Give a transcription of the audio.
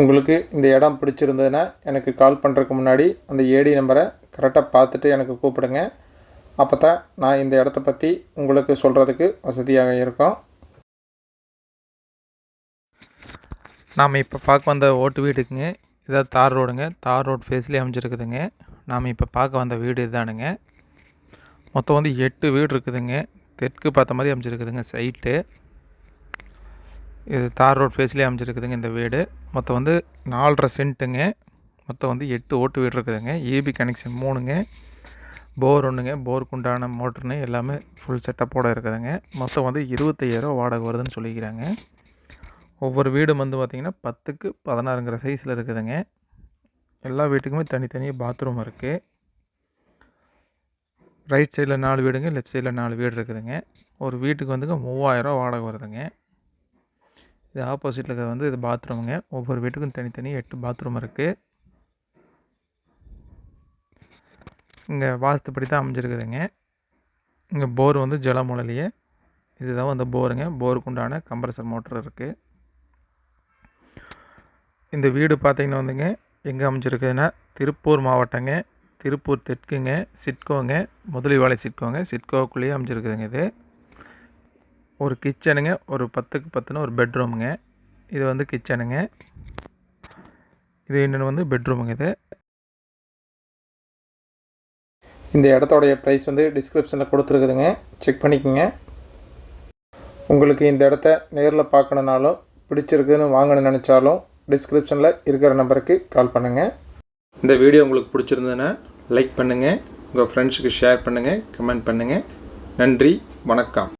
உங்களுக்கு இந்த இடம் பிடிச்சிருந்ததுன்னா எனக்கு கால் பண்ணுறதுக்கு முன்னாடி அந்த ஏடி நம்பரை கரெக்டாக பார்த்துட்டு எனக்கு கூப்பிடுங்க. அப்போ தான் நான் இந்த இடத்த பற்றி உங்களுக்கு சொல்கிறதுக்கு வசதியாக இருக்கும். நாம் இப்போ பார்க்க வந்த ஓட்டு வீடுக்குங்க இதாவது தார் ரோடுங்க. தார் ரோடு ஃபேஸ்லேயே அமைஞ்சிருக்குதுங்க. நாம் இப்போ பார்க்க வந்த வீடு இதுதானுங்க மொத்தம் வந்து எட்டு வீடு இருக்குதுங்க. தெற்கு பார்த்த மாதிரி அமைஞ்சிருக்குதுங்க சைட்டு இது தார் ரோட் ஃபேஸ்லேயே அமைஞ்சிருக்குதுங்க இந்த வீடு. மொத்தம் வந்து நாலரை சென்ட்டுங்க. மொத்தம் வந்து எட்டு ஓட்டு வீடு இருக்குதுங்க. AB connection மூணுங்க. போர் ஒன்றுங்க போருக்கு உண்டான எல்லாமே ஃபுல் செட்டப்போடு இருக்குதுங்க. மொத்தம் வந்து இருபத்தையாயிரம் வாடகை வருதுன்னு சொல்லிக்கிறாங்க. ஒவ்வொரு வீடும் வந்து பார்த்திங்கன்னா பத்துக்கு பதினாறுங்கிற சைஸில் இருக்குதுங்க. எல்லா வீட்டுக்குமே தனித்தனியாக பாத்ரூம் இருக்குது ரைட் சைடில் நாலு வீடுங்க. லெஃப்ட் சைடில் நாலு வீடு இருக்குதுங்க. ஒரு வீட்டுக்கு வந்துங்க மூவாயிரம் வாடகை வருதுங்க. இது ஆப்போசிட்டில் இருக்கிறது வந்து இது பாத்ரூமுங்க ஒவ்வொரு வீட்டுக்கும் தனித்தனி எட்டு பாத்ரூம் இருக்குது இங்கே வாஸ்துப்படி தான் அமைஞ்சிருக்குதுங்க. இங்கே போர் வந்து ஜலமுலையே இதுதான் வந்து போருங்க போருக்கு உண்டான கம்ப்ரஸர் மோட்டர் இருக்குது இந்த வீடு பார்த்திங்கன்னா வந்துங்க எங்கே அமைஞ்சிருக்குதுன்னா திருப்பூர் மாவட்டங்க திருப்பூர் தெற்குங்க சிட்கோங்க முதலிவாளை சிட்கோங்க சிட்கோக்குள்ளேயே அமைஞ்சிருக்குதுங்க இது. ஒரு கிச்சனுங்க ஒரு பத்துக்கு பத்துன்னு ஒரு பெட்ரூமுங்க இது வந்து கிச்சனுங்க இது என்னென்னு வந்து பெட்ரூமுங்க இது. இந்த இடத்தோடைய ப்ரைஸ் வந்து டிஸ்கிரிப்ஷனில் கொடுத்துருக்குதுங்க. செக் பண்ணிக்கோங்க. உங்களுக்கு இந்த இடத்த நேரில் பார்க்கணுனாலும் பிடிச்சிருக்குன்னு வாங்கணும்னு நினச்சாலும் டிஸ்கிரிப்ஷனில் இருக்கிற நம்பருக்கு கால் பண்ணுங்கள் இந்த வீடியோ உங்களுக்கு பிடிச்சிருந்ததுன்னா லைக் பண்ணுங்கள் உங்கள் ஃப்ரெண்ட்ஸுக்கு ஷேர் பண்ணுங்கள் கமெண்ட் பண்ணுங்கள் நன்றி வணக்கம்.